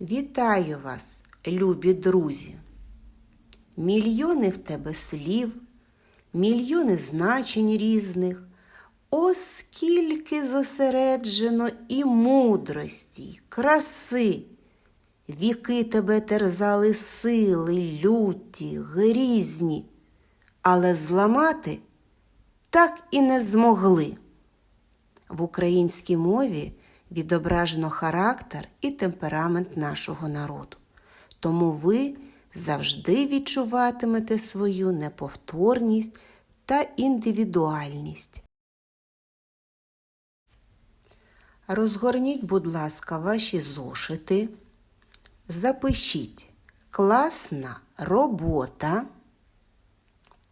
Вітаю вас, любі друзі! Мільйони в тебе слів, мільйони значень різних. О, скільки зосереджено і мудрості, й краси. Віки тебе терзали сили, люті, грізні, але зламати так і не змогли. В українській мові відображено характер і темперамент нашого народу. Тому ви завжди відчуватимете свою неповторність та індивідуальність. Розгорніть, будь ласка, ваші зошити. Запишіть класна робота.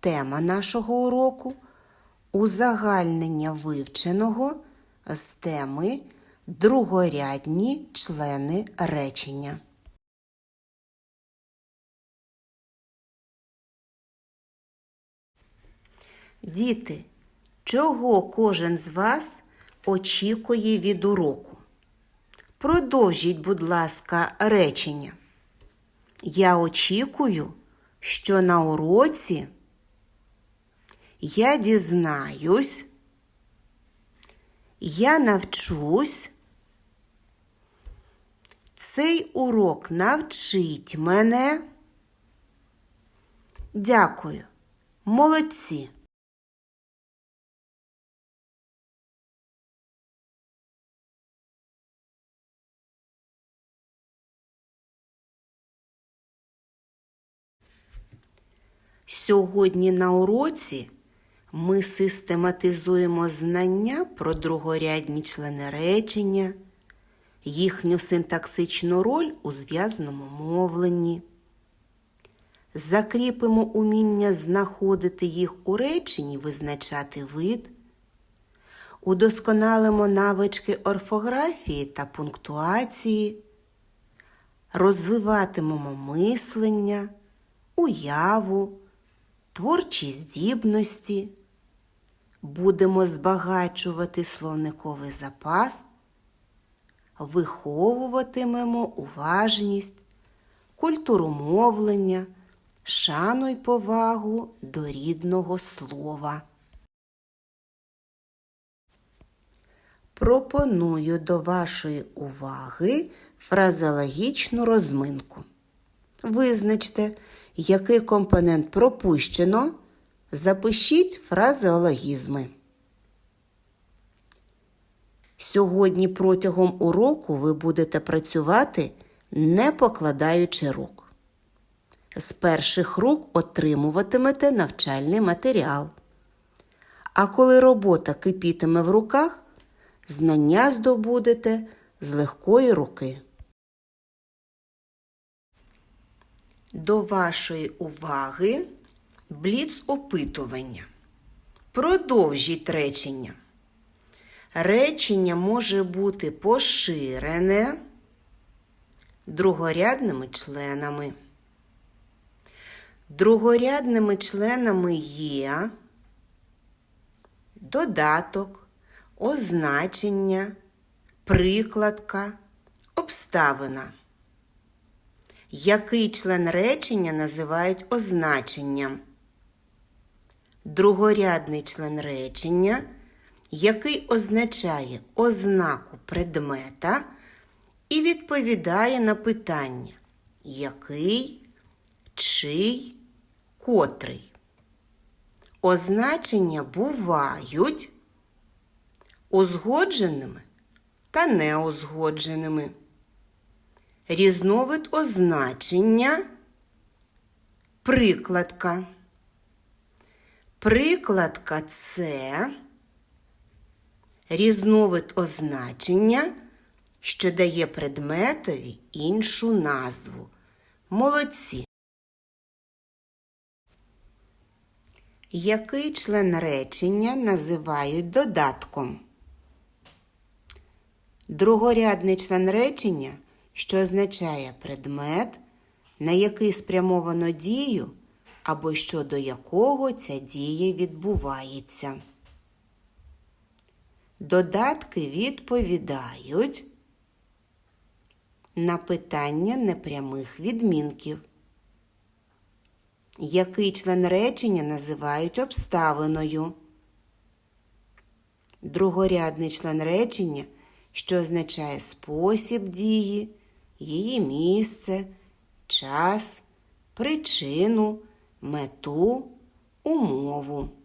Тема нашого уроку узагальнення вивченого з теми другорядні члени речення. Діти, чого кожен з вас очікує від уроку? Продовжіть, будь ласка, речення. Я очікую, що на уроці я дізнаюсь, я навчусь. Цей урок навчить мене. Дякую. Молодці. Сьогодні на уроці ми систематизуємо знання про другорядні члени речення, їхню синтаксичну роль у зв'язному мовленні. Закріпимо уміння знаходити їх у реченні, визначати вид, удосконалимо навички орфографії та пунктуації, розвиватимемо мислення, уяву, творчі здібності, будемо збагачувати словниковий запас, виховуватимемо уважність, культуру мовлення, шану й повагу до рідного слова. Пропоную до вашої уваги фразеологічну розминку. Визначте, який компонент пропущено, запишіть фразеологізми. Сьогодні протягом уроку ви будете працювати, не покладаючи рук. З перших рук отримуватимете навчальний матеріал. А коли робота кипітиме в руках, знання здобудете з легкої руки. До вашої уваги бліц опитування. Продовжіть речення. Речення може бути поширене другорядними членами. Другорядними членами є додаток, означення, прикладка, обставина. Який член речення називають означенням? Другорядний член речення, який означає ознаку предмета і відповідає на питання який, чий, котрий. Означення бувають узгодженими та неузгодженими. Різновид означення прикладка. Прикладка це різновид означення, що дає предметові іншу назву. Молодці. Який член речення називають додатком? Другорядний член речення – що означає предмет, на який спрямовано дію або щодо якого ця дія відбувається. Додатки відповідають на питання непрямих відмінків. Який член речення називають обставиною? Другорядний член речення, що означає спосіб дії, її місце, час, причину, мету, умову.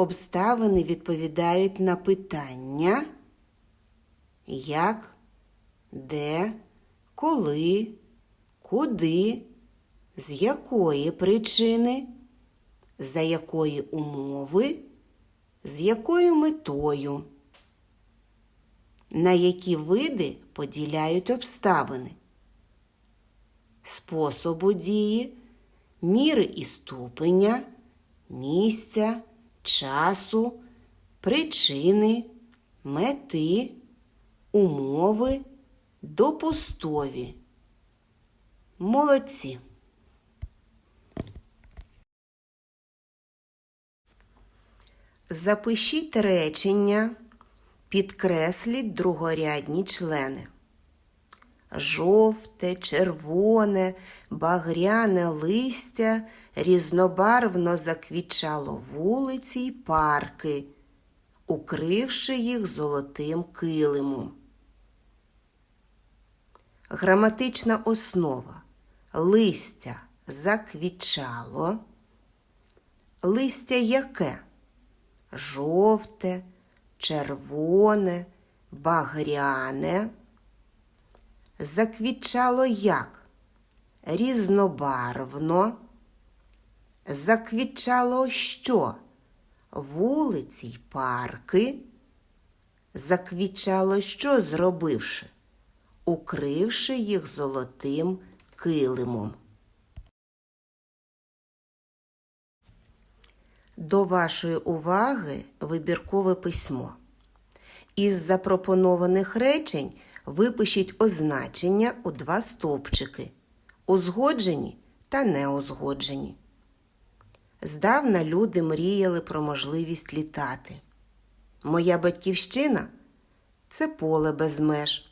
Обставини відповідають на питання як, де, коли, куди, з якої причини, за якої умови, з якою метою, на які види поділяють обставини, способу дії, міри і ступеня, місця, часу, причини, мети, умови, допустові. Молодці. Запишіть речення, підкресліть другорядні члени. Жовте, червоне, багряне листя різнобарвно заквічало вулиці й парки, укривши їх золотим килимом. Граматична основа листя заквічало. Листя яке? Жовте, червоне, багряне. Заквічало як? Різнобарвно. Заквічало що? Вулиці й парки. Заквічало що зробивши? Укривши їх золотим килимом. До вашої уваги вибіркове письмо. Із запропонованих речень випишіть означення у два стовпчики узгоджені та неузгоджені. Здавна люди мріяли про можливість літати. Моя батьківщина це поле без меж.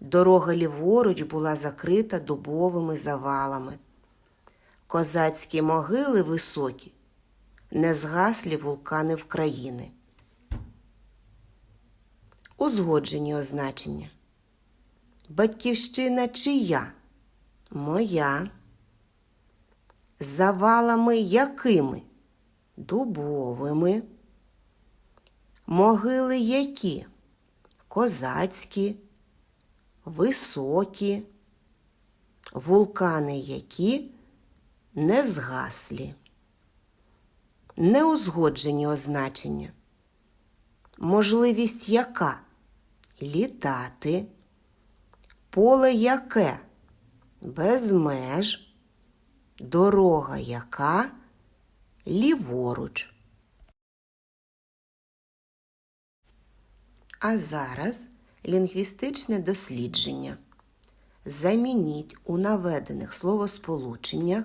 Дорога ліворуч була закрита дубовими завалами. Козацькі могили високі, незгаслі вулкани вкраїни. Узгоджені означення. Батьківщина чия? Моя. Завалами якими? Дубовими. Могили які? Козацькі, високі. Вулкани які не згаслі. Неузгоджені означення. Можливість яка? Літати. Поле яке? Без меж. Дорога яка? Ліворуч. А зараз лінгвістичне дослідження. Замініть у наведених словосполученнях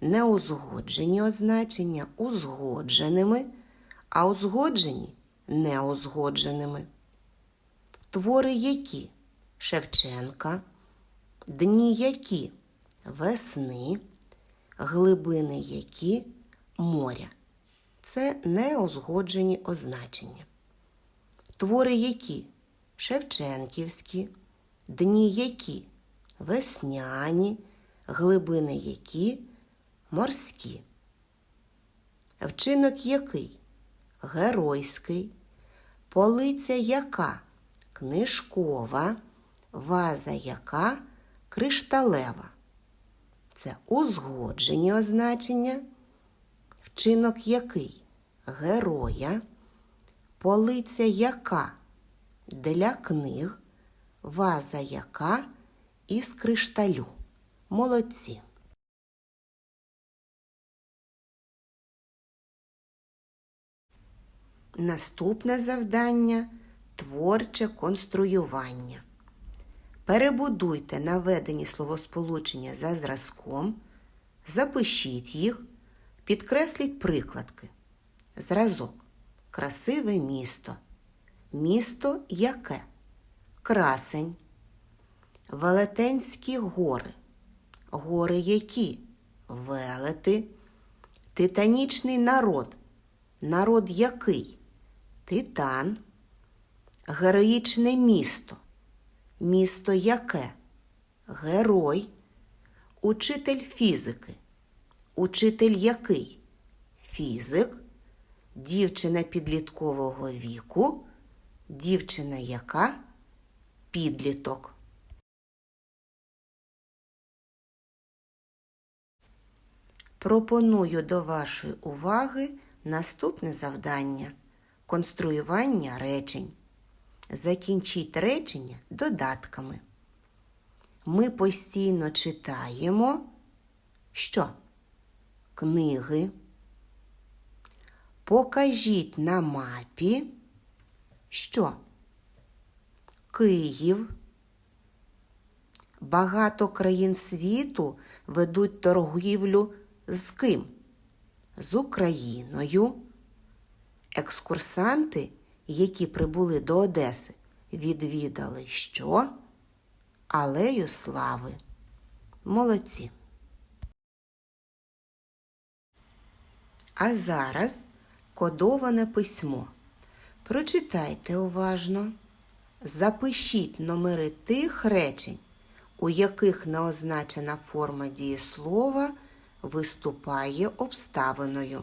неузгоджені означення узгодженими, а узгоджені неузгодженими. Твори які Шевченка, дні які? Весни, глибини які? Моря. Це неузгоджені означення. Твори які? Шевченківські, дні які? Весняні, глибини які? Морські. Вчинок який? Геройський, полиця яка? Книжкова, ваза яка кришталева. Це узгоджені означення, вчинок який героя, полиця яка для книг, ваза яка із кришталю. Молодці. Наступне завдання творче конструювання. Перебудуйте наведені словосполучення за зразком, запишіть їх, підкресліть прикладки. Зразок. Красиве місто. Місто яке? красень, велетенські гори. Гори які? Велети, титанічний народ. Народ який? Титан, героїчне місто. Місто яке? Герой, учитель фізики. Учитель який? Фізик, дівчина підліткового віку, дівчина яка? Підліток. Пропоную до вашої уваги наступне завдання конструювання речень. Закінчіть речення додатками. Ми постійно читаємо що? Книги. Покажіть на мапі, що? Київ. Багато країн світу ведуть торгівлю з ким? З Україною. Екскурсанти, які прибули до Одеси, відвідали що? Алею слави. Молодці. А зараз кодоване письмо. Прочитайте уважно. Запишіть номери тих речень, у яких неозначена форма дієслова виступає обставиною.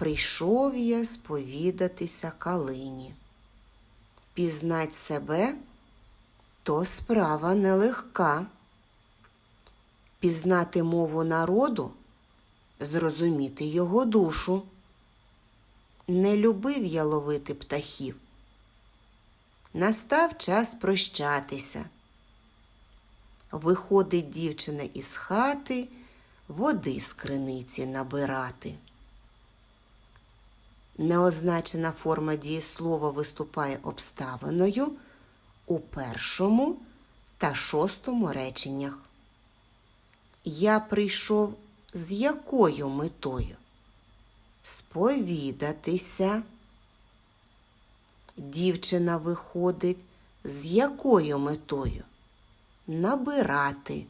Прийшов я сповідатися калині. Пізнать себе то справа нелегка. Пізнати мову народу, зрозуміти його душу. Не любив я ловити птахів. Настав час прощатися. Виходить дівчина із хати води з криниці набирати. Неозначена форма дієслова виступає обставиною у першому та шостому реченнях. Я прийшов з якою метою? Сповідатися. Дівчина виходить з якою метою? Набирати.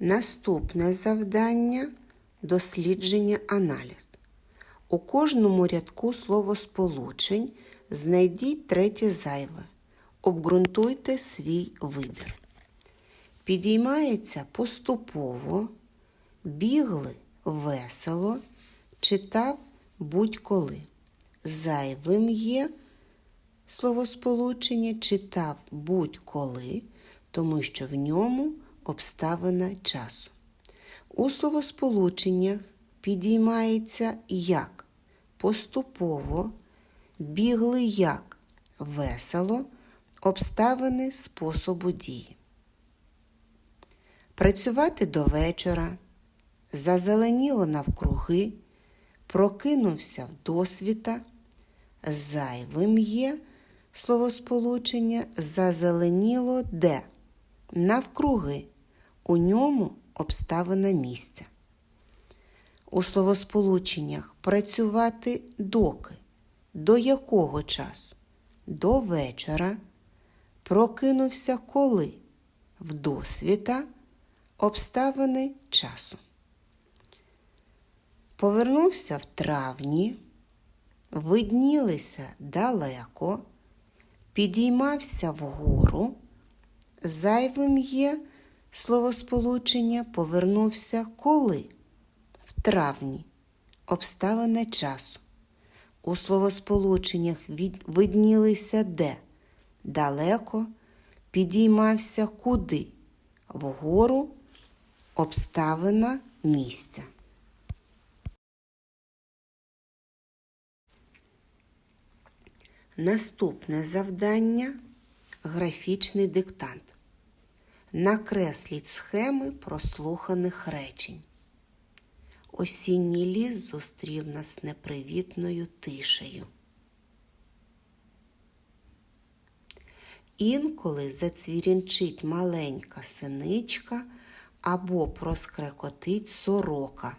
Наступне завдання дослідження аналіз. У кожному рядку словосполучень знайдіть третє зайве. Обґрунтуйте свій вибір. Підіймається поступово, бігли весело, читав будь-коли. Зайвим є словосполучення читав будь-коли, тому що в ньому обставина часу. У словосполученнях підіймається як поступово, бігли як весело, обставини способу дії. Працювати до вечора, зазеленіло навкруги, прокинувся в досвіта, зайвим є словосполучення зазеленіло де навкруги, у ньому обставина місця. У словосполученнях працювати доки, до якого часу? До вечора, прокинувся коли, в досвіта, обставини часу. Повернувся в травні, виднілися далеко, підіймався вгору, зайвим є словосполучення повернувся коли? В травні. Обставина часу. У словосполученнях виднілися де? Далеко, підіймався куди? Вгору, обставина місця. Наступне завдання графічний диктант. Накресліть схеми прослуханих речень. Осінній ліс зустрів нас непривітною тишею. Інколи зацвірінчить маленька синичка або проскрекотить сорока.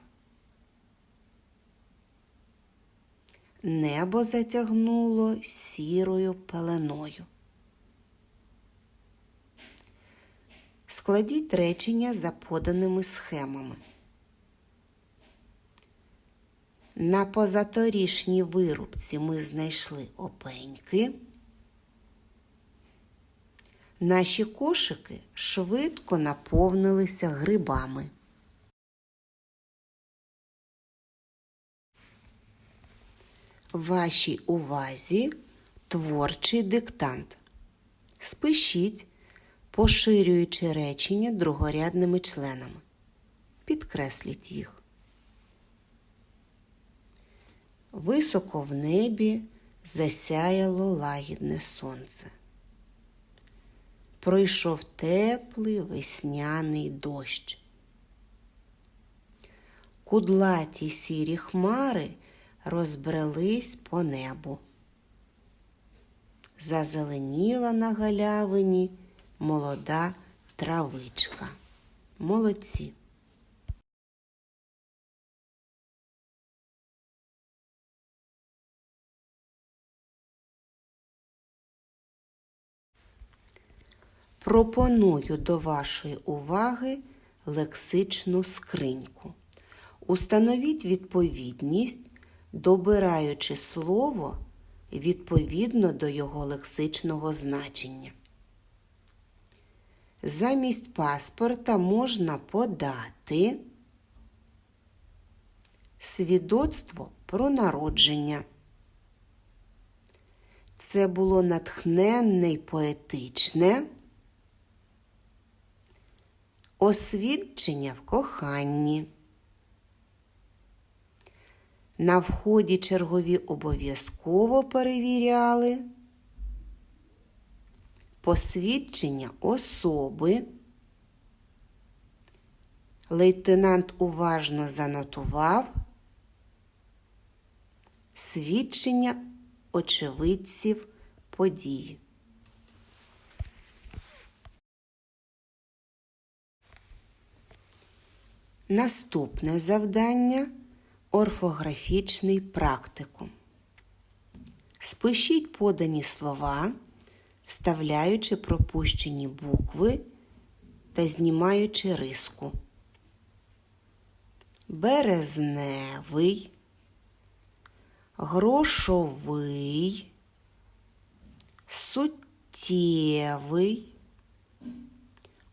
небо затягнуло сірою пеленою. Складіть речення за поданими схемами. На позаторішній вирубці ми знайшли опеньки. Наші кошики швидко наповнилися грибами. Вашій увазі творчий диктант. Спишіть, поширюючи речення другорядними членами. Підкресліть їх. Високо в небі засяяло лагідне сонце. Пройшов теплий весняний дощ. Кудлаті сірі хмари розбрелись по небу. Зазеленіла на галявині молода травичка. Молодці. Пропоную до вашої уваги лексичну скриньку. Установіть відповідність, добираючи слово відповідно до його лексичного значення. Замість паспорта можна подати свідоцтво про народження. Це було натхненне й поетичне. Освідчення в коханні. На вході чергові обов'язково перевіряли посвідчення особи. Лейтенант уважно занотував свідчення очевидців події. Наступне завдання орфографічний практикум. Спишіть подані слова, вставляючи пропущені букви та знімаючи риску. Березневий, грошовий, суттєвий,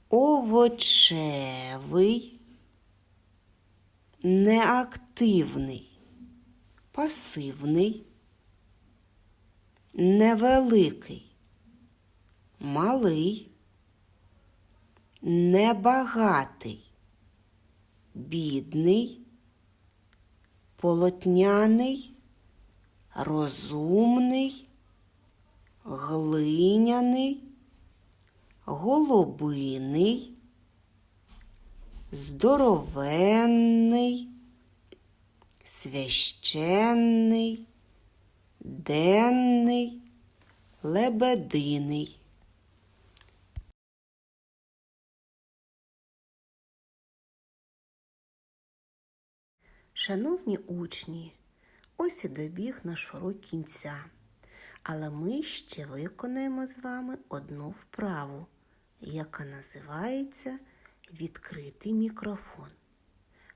овочевий неактивний, пасивний, невеликий, малий, небагатий, бідний, полотняний, розумний, глиняний, голубиний здоровенний, священний, денний, лебединий. Шановні учні, ось і добіг наш урок кінця. Але ми ще виконаємо з вами одну вправу, яка називається відкритий мікрофон.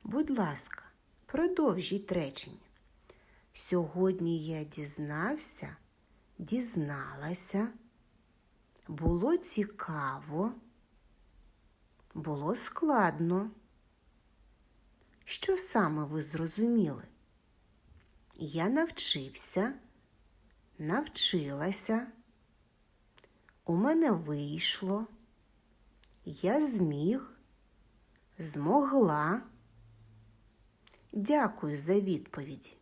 Будь ласка, продовжіть речення. Сьогодні я дізнався, дізналася. Було цікаво, було складно. Що саме ви зрозуміли? Я навчився, навчилася, у мене вийшло, я зміг змогла. Дякую за відповідь.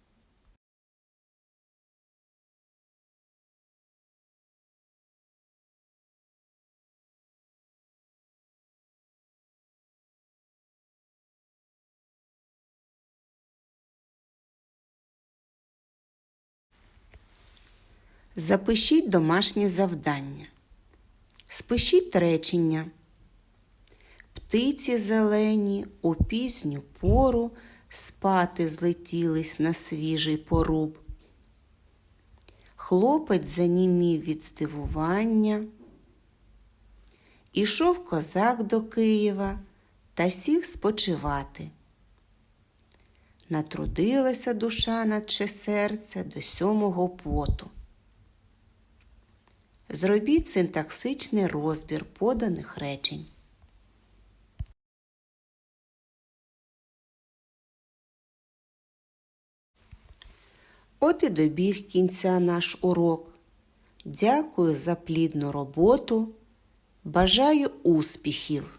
Запишіть домашнє завдання. Спишіть речення. Птиці зелені у пізню пору спати злетілись на свіжий поруб. Хлопець занімів від здивування. Ішов козак до Києва та сів спочивати. Натрудилася душа наче серце до сьомого поту. Зробіть синтаксичний розбір поданих речень. От і добіг кінця наш урок. Дякую за плідну роботу. Бажаю успіхів!